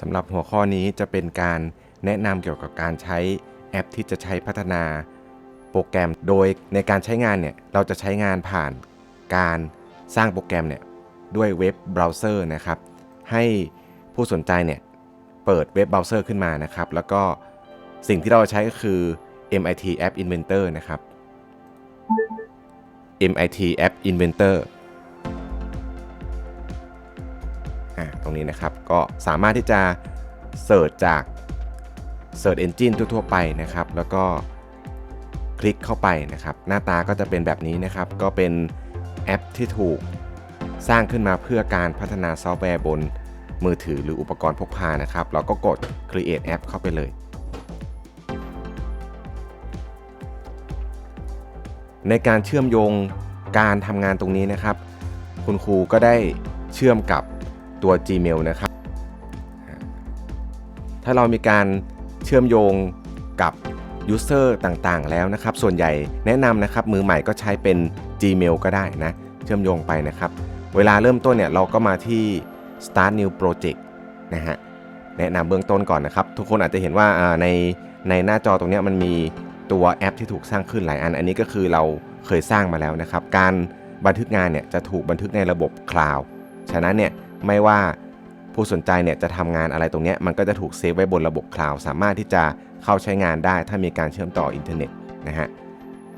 สำหรับหัวข้อนี้จะเป็นการแนะนำเกี่ยวกับการใช้แอปที่จะใช้พัฒนาโปรแกรม โดยในการใช้งานเนี่ยเราจะใช้งานผ่านการสร้างโปรแกรมเนี่ยด้วยเว็บเบราว์เซอร์นะครับ ให้ผู้สนใจเนี่ยเปิดเว็บเบราว์เซอร์ขึ้นมานะครับ แล้วก็สิ่งที่เราใช้ก็คือ MIT App Inventor นะครับ MIT App Inventor ตรงนี้นะครับก็สามารถที่จะเสิร์ชจาก Search Engine ทั่วๆไปนะครับ แล้วก็คลิกเข้าไปนะครับ หน้าตาก็จะเป็นแบบนี้นะครับ ก็เป็นแอปที่ถูกสร้างขึ้นมาเพื่อการพัฒนาซอฟต์แวร์บนมือถือหรืออุปกรณ์พกพานะครับ เราก็กด Create App เข้าไปเลย ในการเชื่อมโยงการทำงานตรงนี้นะครับ คุณครูก็ได้เชื่อมกับ ตัว Gmail นะครับ ถ้าเรามีการเชื่อมโยงกับ User ต่างๆ แล้วนะครับ ส่วนใหญ่แนะนำนะครับ มือใหม่ก็ใช้เป็น Gmail ก็ได้นะ เชื่อมโยงไปนะครับ เวลาเริ่มต้นเนี่ยเราก็มาที่ Start New Project นะฮะ แนะนำเบื้องต้นก่อนนะครับ ทุกคนอาจจะเห็นว่าในในหน้าจอตรงนี้มันมีตัวแอปที่ถูกสร้างขึ้นหลายอัน อันนี้ก็คือเราเคยสร้างมาแล้วนะครับ การบันทึกงานเนี่ยจะถูกบันทึกในระบบคลาวด์ ฉะนั้นเนี่ย ไม่ว่าผู้สนใจเนี่ยจะทำงานอะไรตรงนี้มันก็จะถูกเซฟไว้บนระบบคลาวด์สามารถที่จะเข้าใช้งานได้ถ้ามีการเชื่อมต่ออินเทอร์เน็ตนะฮะ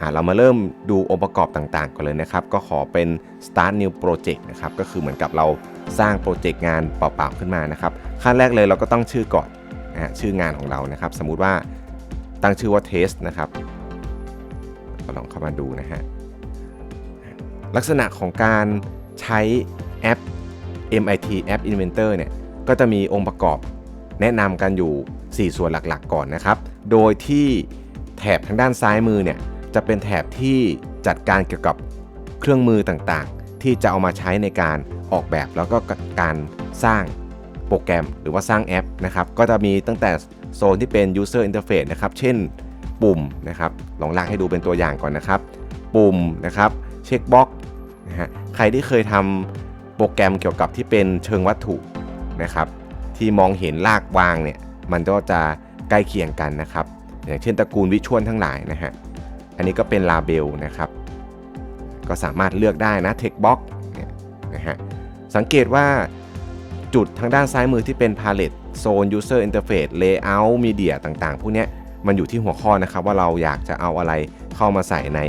อ่าเรามาเริ่มดูองค์ประกอบต่างๆก่อนเลยนะครับ ก็ขอเป็น start new project นะครับ ก็คือเหมือนกับเราสร้างโปรเจกต์งานเปล่าๆขึ้นมานะครับ ขั้นแรกเลยเราก็ต้องชื่อก่อนนะฮะชื่องานของเรานะครับ สมมุติว่าตั้งชื่อว่า test นะครับก็ลองเข้ามาดูนะฮะลักษณะของการใช้แอป MIT App Inventor เนี่ยก็จะมีองค์ประกอบแนะนำกันอยู่ 4 ส่วนหลักๆ ก่อนนะครับ โดยที่แถบทางด้านซ้ายมือเนี่ยจะเป็นแถบที่จัดการเกี่ยวกับเครื่องมือต่างๆ ที่จะเอามาใช้ในการออกแบบแล้วก็การสร้างโปรแกรมหรือว่าสร้างแอปนะครับก็จะมีตั้งแต่โซนที่เป็น user interface นะครับ เช่นปุ่มนะครับลองลากให้ดูเป็นตัวอย่างก่อนนะครับ ปุ่มนะครับเช็คบ็อกนะฮะใครที่เคยทำ โปรแกรมเกี่ยวกับที่เป็นเชิงวัตถุนะครับ ที่มองเห็นลากวางเนี่ยมันก็จะใกล้เคียงกันนะครับ อย่างเช่นตระกูลวิชวลทั้งหลายนะฮะอันนี้ก็เป็นลาเบลนะครับ ก็สามารถเลือกได้นะ Text Box เนี่ยนะฮะสังเกตว่าจุดทางด้านซ้ายมือที่เป็น Palette Zone User Interface Layout Media ต่างๆ พวกเนี้ยมันอยู่ที่หัวข้อนะครับว่าเราอยากจะเอาอะไรเข้ามาใส่ใน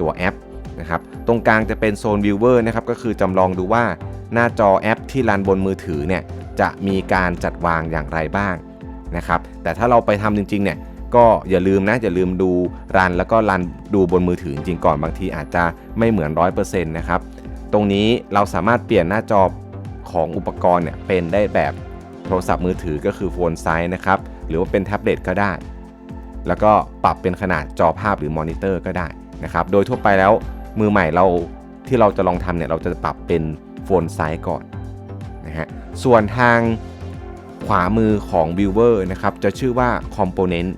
ตัวแอป นะครับตรงกลางจะเป็นโซน Viewer นะครับก็คือจำลองดูว่าหน้าจอแอปที่รันบนมือถือเนี่ยจะมีการจัดวางอย่างไรบ้างนะครับแต่ถ้าเราไปทำจริงๆเนี่ยก็อย่าลืมนะอย่าลืมดูรันแล้วก็รันดูบนมือถือจริงๆก่อนบางทีอาจจะไม่เหมือน 100%นะครับตรงนี้เราสามารถเปลี่ยนหน้าจอของอุปกรณ์เนี่ยเป็นได้แบบโทรศัพท์มือถือก็คือโฟนไซส์นะครับหรือว่าเป็นแท็บเล็ตก็ได้ แล้วก็ปรับเป็นขนาดจอภาพหรือมอนิเตอร์ก็ได้นะครับโดยทั่วไปแล้ว มือใหม่เราที่เราจะลองทำเนี่ยเราจะปรับเป็นโฟนไซส์ก่อนนะฮะส่วนทางขวามือของ Viewer นะครับจะชื่อว่า Component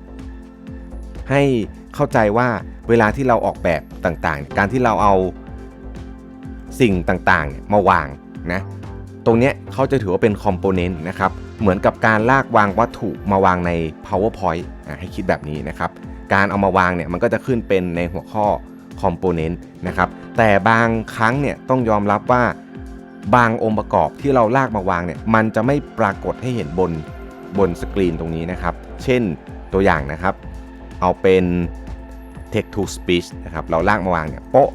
ให้เข้าใจว่าเวลาที่เราออกแบบต่างๆ การที่เราเอาสิ่งต่างๆ มาวางนะตรงนี้เขาจะถือว่าเป็นคอมโพเนนต์นะครับเหมือนกับการลากวางวัตถุมาวางใน powerpoint ให้คิดแบบนี้นะครับ การเอามาวางเนี่ยมันก็จะขึ้นเป็นในหัวข้อ คอมโพเนนต์นะครับแต่บางครั้งเนี่ยต้องยอมรับว่าบางองค์ประกอบที่เราลากมาวางเนี่ยมันจะไม่ปรากฏให้เห็นบนบนสกรีนตรงนี้นะครับ เช่นตัวอย่างนะครับ เอาเป็น text to speech นะครับเราลากมาวางเนี่ยโป๊ะ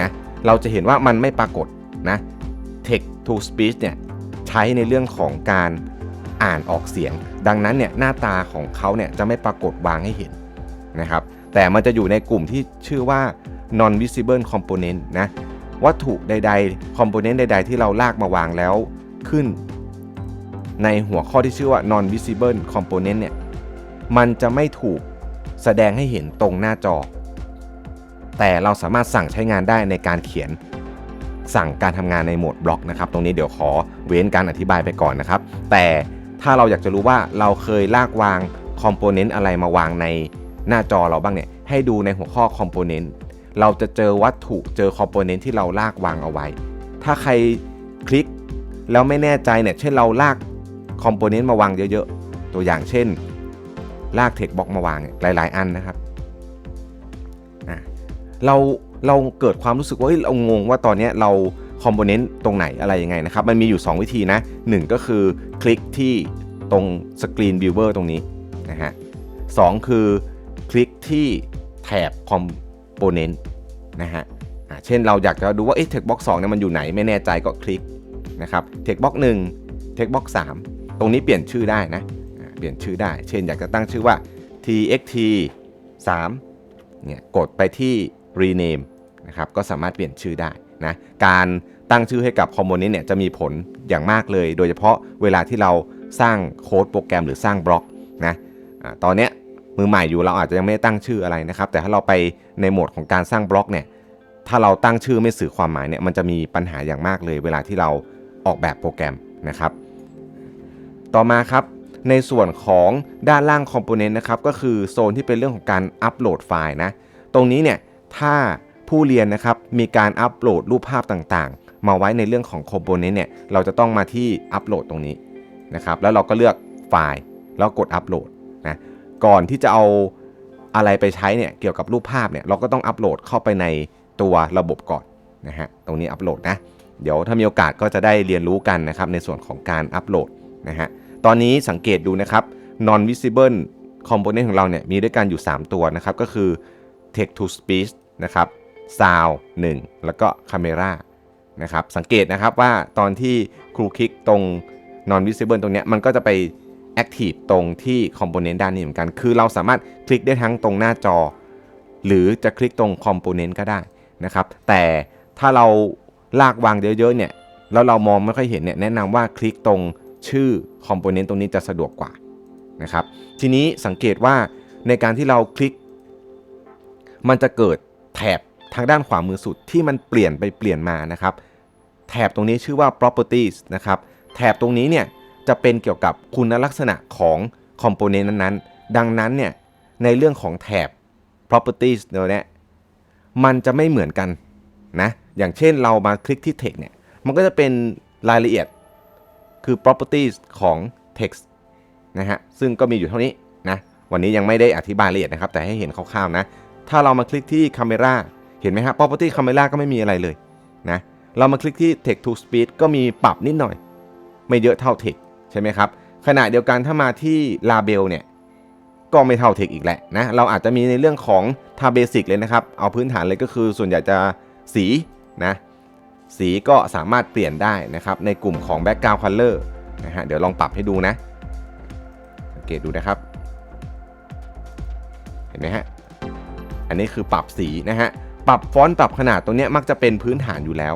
นะเราจะเห็นว่ามันไม่ปรากฏนะ text to speech เนี่ยใช้ในเรื่องของการอ่านออกเสียง ดังนั้นเนี่ยหน้าตาของเขาเนี่ยจะไม่ปรากฏวางให้เห็นนะครับ แต่มันจะอยู่ในกลุ่มที่ชื่อว่า non visible component นะวัตถุใดๆ component ใด ๆ ที่เราลากมาวางแล้วขึ้น ในหัวข้อที่ชื่อว่า non visible component เนี่ยมันจะไม่ถูกแสดงให้เห็นตรงหน้าจอ แต่เราสามารถสั่งใช้งานได้ในการเขียนสั่งการทำงานในโหมดบล็อกนะครับ ตรงนี้เดี๋ยวขอเว้นการอธิบายไปก่อนนะครับ แต่ถ้าเราอยากจะรู้ว่าเราเคยลากวางคอมโพเนนต์อะไรมาวางในหน้าจอเราบ้างเนี่ย ให้ดูในหัวข้อคอมโพเนนต์ เราจะเจอวัตถุเจอคอมโพเนนต์ที่เราลากวางเอาไว้ ถ้าใครคลิกแล้วไม่แน่ใจเนี่ย เช่นเราลากคอมโพเนนต์มาวางเยอะๆ ตัวอย่างเช่น ลากเทคบ็อกมาวางหลายๆ อันนะครับ เราเราเกิดความรู้สึกว่าเฮ้ยเรางงว่าตอนนี้เราคอมโพเนนต์ตรงไหนอะไรยังไงนะครับ มันมีอยู่ 2 วิธีนะ 1 ก็คือคลิกที่ตรงสกรีนวิวเวอร์ตรงนี้นะฮะสองคือคลิกที่แถบคอมโพเนนต์ นะฮะเช่นเราอยากจะดูว่าเอ๊ะเทคบ็อกสองเนี่ยมันอยู่ไหนไม่แน่ใจก็คลิกนะครับเทคบ็อกหนึ่งเทคบ็อกสามตรงนี้เปลี่ยนชื่อได้นะเปลี่ยนชื่อได้ เช่นอยากจะตั้งชื่อว่า txt 3เนี่ยกดไปที่ rename นะครับก็สามารถเปลี่ยนชื่อได้นะการตั้งชื่อให้กับคอมโพเนนต์เนี่ยจะมีผลอย่างมากเลย โดยเฉพาะเวลาที่เราสร้างโค้ดโปรแกรมหรือสร้างบล็อกนะอาตอนเนี้ย มือใหม่อยู่เราอาจจะยังไม่ได้ตั้งชื่ออะไรนะครับ แต่ถ้าเราไปในโหมดของการสร้างบล็อกเนี่ยถ้าเราตั้งชื่อไม่สื่อความหมายเนี่ยมันจะมีปัญหาอย่างมากเลย เวลาที่เราออกแบบโปรแกรมนะครับ ต่อมาครับในส่วนของด้านล่างคอมโพเนนต์นะครับก็คือโซนที่เป็นเรื่องของการอัปโหลดไฟล์นะตรงนี้เนี่ยถ้าผู้เรียนนะครับมีการอัปโหลดรูปภาพต่างๆ มาไว้ในเรื่องของคอมโพเนนต์เนี่ยเราจะต้องมาที่อัปโหลดตรงนี้นะครับแล้วเราก็เลือกไฟล์แล้วกดอัปโหลดนะ ก่อนที่จะเอาอะไรไปใช้เนี่ยเกี่ยวกับรูปภาพเนี่ยเราก็ต้องอัปโหลดเข้าไปในตัวระบบก่อนนะฮะตรงนี้อัปโหลดนะเดี๋ยวถ้ามีโอกาสก็จะได้เรียนรู้กันนะครับในส่วนของการอัปโหลดนะฮะตอนนี้สังเกตดูนะครับ non visible component ของเราเนี่ยมีด้วยกันอยู่ 3 ตัวนะครับ ก็คือ text to speech นะครับ sound 1 แล้วก็ camera นะครับสังเกตนะครับว่าตอนที่ครูคลิกตรง non visible ตรงเนี้ยมันก็จะไป active ตรงที่ component ด้านนี้เหมือนกัน คือเราสามารถคลิกได้ทั้งตรงหน้าจอ หรือจะคลิกตรง component ก็ได้นะครับ แต่ถ้าเราลากวางเยอะๆเนี่ย แล้วเรามองไม่ค่อยเห็นเนี่ย แนะนำว่าคลิกตรงชื่อ component ตรงนี้จะสะดวกกว่านะครับ ทีนี้สังเกตว่าในการที่เราคลิก มันจะเกิดแถบทางด้านขวามือสุดที่มันเปลี่ยนไปเปลี่ยนมานะครับ แถบตรงนี้ชื่อว่า properties นะครับ แถบตรงนี้เนี่ย จะเป็นเกี่ยวกับคุณลักษณะของ component นั้นๆ ดังนั้นเนี่ยในเรื่องของแถบ properties เนี่ยมันจะไม่เหมือนกันนะอย่างเช่นเรามาคลิกที่ text เนี่ยมันก็จะเป็นรายละเอียดคือ properties ของ text นะฮะซึ่งก็มีอยู่เท่านี้นะวันนี้ยังไม่ได้อธิบายละเอียดนะครับ แต่ให้เห็นคร่าวๆนะ ถ้าเรามาคลิกที่ camera เห็นไหมครับ property camera ก็ไม่มีอะไรเลยนะเรามาคลิกที่ text to speech ก็มีปรับนิดหน่อย ไม่เยอะเท่า text ใช่ไหมครับขณะเดียวกันถ้ามาที่ label เนี่ยก็ไม่เท่า text อีกแหละนะเราอาจจะมีในเรื่องของทาเบสิกเลยนะครับ เอาพื้นฐานเลยก็คือส่วนใหญ่จะสีนะสีก็สามารถเปลี่ยนได้นะครับ ในกลุ่มของ background color นะฮะเดี๋ยวลองปรับให้ดูนะสังเกตดูนะครับ เห็นไหมฮะอันนี้คือปรับสีนะฮะปรับฟอนต์ปรับขนาดตรงนี้มักจะเป็นพื้นฐานอยู่แล้ว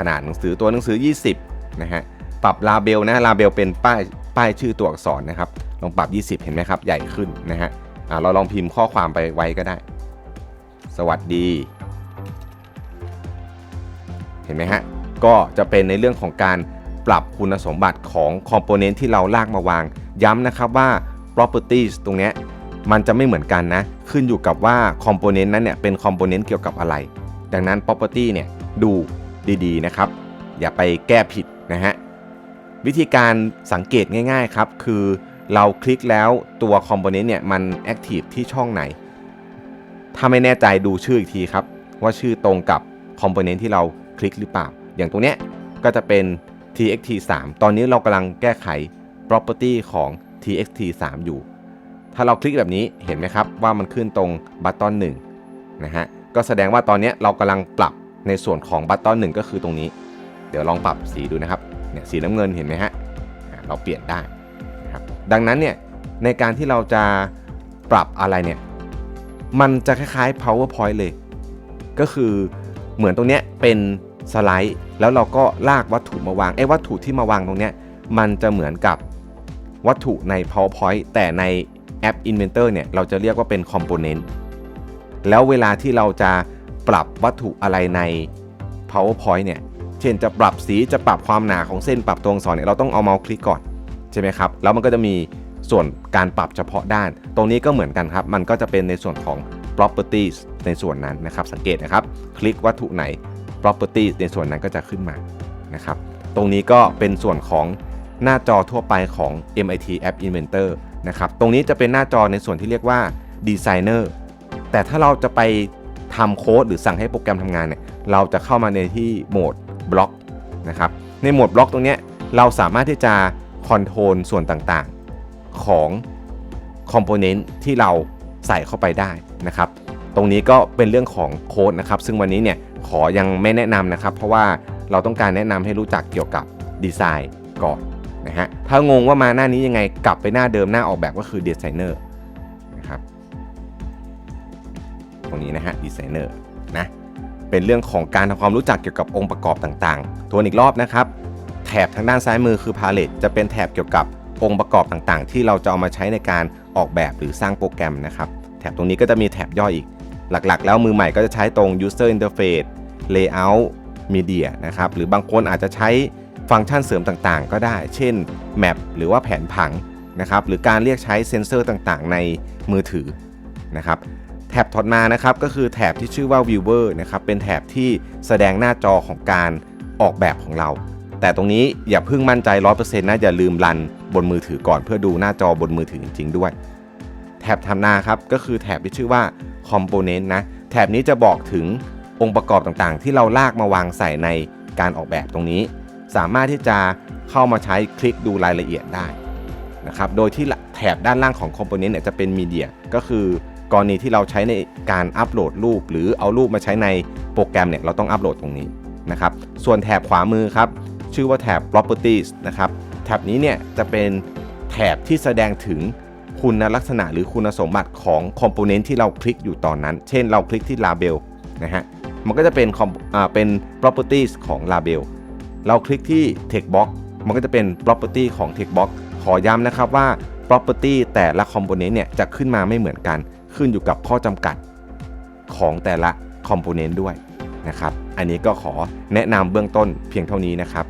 ขนาดหนังสือตัวหนังสือ 20 นะฮะ ปรับลาเบลนะลาเบลเป็นป้ายป้ายชื่อตัวอักษรนะครับ ลองปรับ 20 เห็นไหมครับ ใหญ่ขึ้นนะฮะอ่าเราลองพิมพ์ข้อความไปไว้ก็ได้ สวัสดี เห็นไหมฮะ ก็จะเป็นในเรื่องของการปรับคุณสมบัติของคอมโพเนนต์ที่เราลากมาวาง ย้ำนะครับว่า properties ตรงเนี้ยมันจะไม่เหมือนกันนะ ขึ้นอยู่กับว่าคอมโพเนนต์นั้นเนี่ยเป็นคอมโพเนนต์เกี่ยวกับอะไร ดังนั้น property เนี่ยดู ดีๆนะครับ อย่าไปแก้ผิดนะฮะวิธีการสังเกตง่ายๆครับ คือเราคลิกแล้วตัวคอมโพเนนต์เนี่ยมัน active ที่ช่องไหน ถ้าไม่แน่ใจดูชื่ออีกทีครับ ว่าชื่อตรงกับคอมโพเนนต์ที่เราคลิกหรือเปล่า อย่างตรงเนี้ยก็จะเป็น txt 3 ตอนนี้เรากำลังแก้ไข property ของ txt 3 อยู่ ถ้าเราคลิกแบบนี้เห็นไหมครับว่ามันขึ้นตรงบัตตอน1นะฮะ ก็แสดงว่าตอนนี้เรากำลังปรับ ในส่วนของบัตตอน1ก็คือตรงนี้ เดี๋ยวลองปรับสีดูนะครับเนี่ยสีน้ำเงินเห็นไหมฮะเราเปลี่ยนได้นะครับดังนั้นเนี่ยในการที่เราจะปรับอะไรเนี่ยมันจะคล้ายๆ powerpoint เลย ก็คือเหมือนตรงเนี้ยเป็นสไลด์ แล้วเราก็ลากวัตถุมาวางไอ้วัตถุที่มาวางตรงเนี้ยมันจะเหมือนกับวัตถุใน powerpoint แต่ในแอป Inventor เนี่ยเราจะเรียกว่าเป็น component แล้วเวลาที่เราจะ ปรับวัตถุอะไรใน powerpoint เนี่ย เช่นจะปรับสีจะปรับความหนาของเส้นปรับตัวอักษรเนี่ยเราต้องเอาเมาส์คลิกก่อนใช่ไหมครับ แล้วมันก็จะมีส่วนการปรับเฉพาะด้าน ตรงนี้ก็เหมือนกันครับ มันก็จะเป็นในส่วนของ properties ในส่วนนั้นนะครับ สังเกตนะครับ คลิกวัตถุไหน properties ในส่วนนั้นก็จะขึ้นมานะครับ ตรงนี้ก็เป็นส่วนของหน้าจอทั่วไปของ MIT App Inventor นะครับ ตรงนี้จะเป็นหน้าจอในส่วนที่เรียกว่า Designer แต่ถ้าเราจะไป ทำโค้ดหรือสั่งให้โปรแกรมทำงานเนี่ยเราจะเข้ามาในที่โหมดบล็อกนะครับในโหมดบล็อกตรงนี้เราสามารถที่จะคอนโทรลส่วนต่างๆของคอมโพเนนต์ที่เราใส่เข้าไปได้นะครับ ตรงนี้ก็เป็นเรื่องของโค้ดนะครับ ซึ่งวันนี้เนี่ยขอยังไม่แนะนำนะครับ เพราะว่าเราต้องการแนะนำให้รู้จักเกี่ยวกับดีไซน์ก่อนนะฮะถ้างงว่ามาหน้านี้ยังไงกลับไปหน้าเดิมหน้าออกแบบก็คือดีไซเนอร์ รงนี้นะฮะดีไซเนอร์นะเป็นเรื่องของการทำความรู้จักเกี่ยวกับองค์ประกอบต่างๆ ทวนอีกรอบนะครับ แถบทางด้านซ้ายมือคือ Palette จะเป็นแถบเกี่ยวกับองค์ประกอบต่างๆ ที่เราจะเอามาใช้ในการออกแบบหรือสร้างโปรแกรมนะครับ แถบตรงนี้ก็จะมีแถบย่อยอีก หลักๆ แล้วมือใหม่ก็จะใช้ตรง user interface layout media นะครับ หรือบางคนอาจจะใช้ฟังก์ชันเสริมต่างๆ ก็ได้ เช่น map หรือว่าแผนผังนะครับ หรือการเรียกใช้เซนเซอร์ต่างๆ ในมือถือนะครับ แถบถัดมานะครับก็คือแถบที่ชื่อว่า viewer นะครับเป็นแถบที่แสดงหน้าจอของการออกแบบของเรา แต่ตรงนี้อย่าเพิ่งมั่นใจ 100%นะอย่าลืมรันบนมือถือก่อนเพื่อดูหน้าจอบนมือถือจริง ๆ ด้วย แถบทำหน้าครับก็คือแถบที่ชื่อว่า component นะแถบนี้จะบอกถึงองค์ประกอบต่างๆ ที่เราลากมาวางใส่ในการออกแบบตรงนี้ สามารถที่จะเข้ามาใช้คลิกดูรายละเอียดได้นะครับโดยที่แถบด้านล่างของ component เนี่ยจะเป็น media ก็คือ กรณีที่เราใช้ในการอัปโหลดรูป หรือเอารูปมาใช้ในโปรแกรมเนี่ยเราต้องอัปโหลดตรงนี้นะครับส่วนแถบขวามือครับชื่อว่าแถบ properties นะครับแถบนี้เนี่ยจะเป็นแถบที่แสดงถึงคุณลักษณะหรือคุณสมบัติของคอมโพเนนต์ที่เราคลิกอยู่ตอนนั้น เช่นเราคลิกที่ label นะฮะมันก็จะเป็นเป็น properties ของ label เราคลิกที่ text box มันก็จะเป็น property ของ text box ขอย้ำนะครับว่า property แต่ละ component เนี่ยจะขึ้นมาไม่เหมือนกัน ขึ้นอยู่กับข้อจำกัดของแต่ละคอมโพเนนต์ด้วยนะครับ อันนี้ก็ขอแนะนำเบื้องต้นเพียงเท่านี้นะครับ